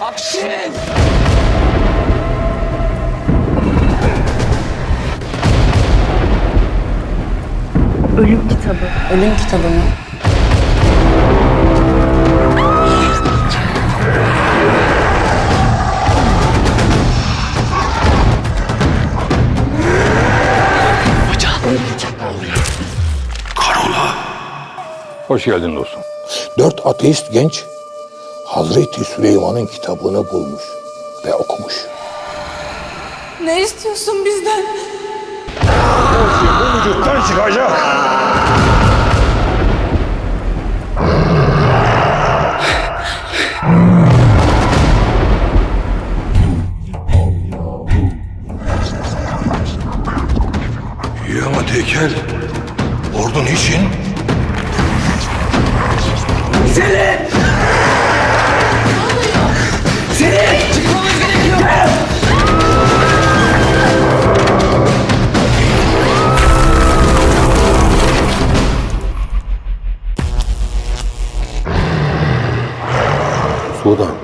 Akşin! Ölüm kitabı. Ölüm kitabı mı? Hoş geldin dostum. Dört ateist genç Hazreti Süleyman'ın kitabını bulmuş ve okumuş. Ne istiyorsun bizden? Vücuttan çıkacak. İyi ama tekel. Ordun için Sudan,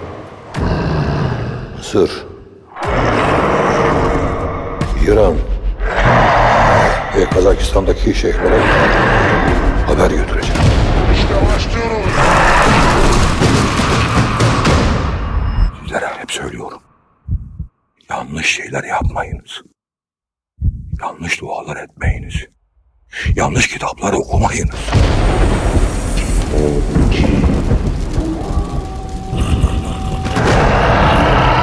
Mısır, İran ve Kazakistan'daki şeyhlere haber götüreceğim. Sizlere hep söylüyorum. Yanlış şeyler yapmayınız. Yanlış dualar etmeyiniz. Yanlış kitaplar okumayınız.